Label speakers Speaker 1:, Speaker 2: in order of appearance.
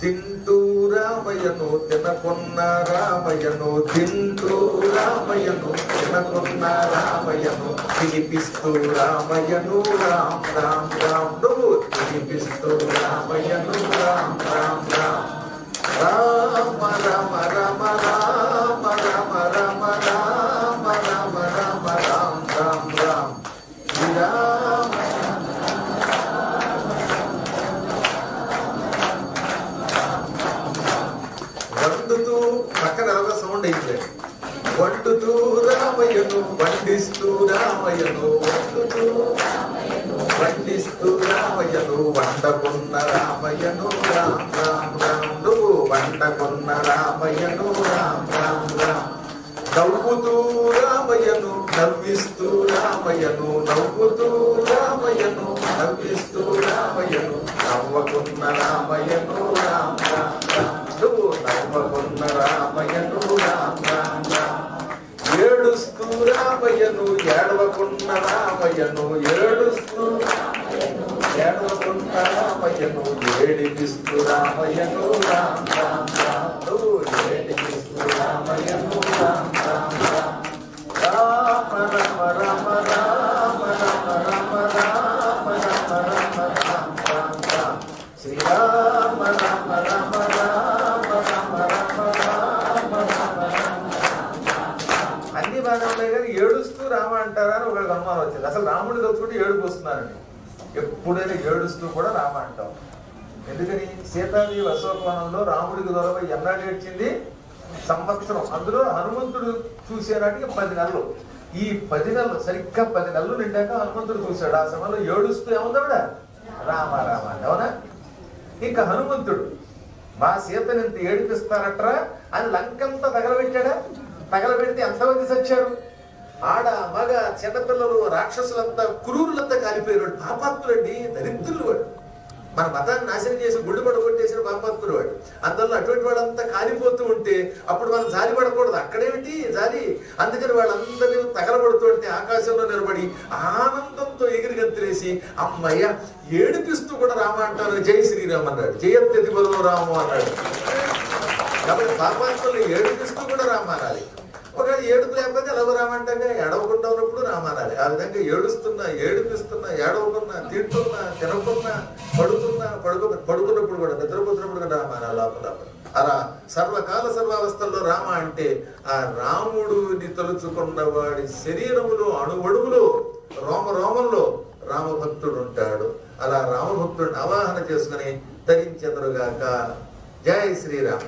Speaker 1: తింటూ రామయ్యను తినకున్న రామయ్యను తింటూ రామయ్యను తినకున్న రామయ్యను తినిపిస్తూ రామయ్యను. రామ్ రామ్ రామ్. ఎవరో వండుతూ రామయ్యను వండిస్తూ రామయ్యను వండుతూ వండిస్తూ రామయ్యను వండకున్న రామయ్యను రామ్ రామ్ రామ్ వండకున్న రామయ్యను రామ్ రామ్ రామ్. నవ్వుతూ రామయ్యను నవ్విస్తూ రామయ్యను నవ్వుతూ రామయ్యను నవ్విస్తూ రామయ్యను నవ్వకున్న రామయ్యను ఏడవకుండామయ్యను ఏడుస్తూ ఏడవకుండామయ్యను ఏడిపిస్తూ రామయ్యను రామ రామ రామయ్యను రామ. బాగానే ఉన్నాయి కానీ ఏడుస్తూ రామ అంటారా అని ఒక అనుమానం వచ్చింది. అసలు రాముడిని తలుచుకుంటే ఏడుపు వస్తున్నారని ఎప్పుడైనా ఏడుస్తూ కూడా రామ అంటాం. ఎందుకని? సీతాదేవి అశోకవనంలో రాముడికి దొరవ ఎన్నాడు ఏడ్చింది? సంవత్సరం. అందులో హనుమంతుడు చూసేనాటికి పది నెలలు. ఈ పది నెలలు సరిగ్గా పది నెలలు నిండాక హనుమంతుడు చూశాడు. ఆ సమయంలో ఏడుస్తూ ఏముందావిడ రామ రామ అవునా? ఇంకా హనుమంతుడు మా సీతని ఇంత ఏడిపిస్తారట్రా అని లంకంతా తగలబెట్టాడా? తగలబెడితే ఎంతమంది చచ్చారు? ఆడ మగ చిన్నపిల్లలు రాక్షసులంతా కురూరులంతా కాలిపోయారు. పాపాత్ములండి దరిద్రులు వాడు. మన మతాన్ని నాశనం చేసి గుళ్ళు పడగొట్టేసిన పాపాత్ములు వాడు. అందువల్ల అటువంటి వాడంతా కాలిపోతూ ఉంటే అప్పుడు మనం జాలి పడకూడదు. అక్కడేమిటి జాలి. అందుకని వాళ్ళందరినీ తగలబడుతూ ఉంటే ఆకాశంలో నిలబడి ఆనందంతో ఎగిరి గంతులేసి అమ్మయ్య ఏడిపిస్తూ కూడా రామ అంటారు. జై శ్రీరామ్ అన్నాడు. జయత్యతి బలో రాము అన్నాడు. కాబట్టి పాపాత్మలు ఏడిపిస్తూ కూడా రామారాలి. ఒకవేళ ఏడుపు లేకపోతే ఎలా రామంటే ఎడవకుండా ఉన్నప్పుడు రామారాలి. ఆ విధంగా ఏడుస్తున్నా ఏడిపిస్తున్నా ఏడవకున్నా తింటున్నా తినకున్నా పడుతున్నా పడుకు పడుకున్నప్పుడు కూడా నిద్రపోతున్నప్పుడు కూడా రామానాలి లోపల అలా సర్వకాల సర్వావస్థల్లో రామ అంటే ఆ రాముడుని తలుచుకున్న వాడి శరీరములో అణువడుగులో రోమ రోమంలో రామభక్తుడు ఉంటాడు. అలా రామభక్తుడిని ఆవాహన చేసుకుని తరించెదరుగాక జై శ్రీరామ్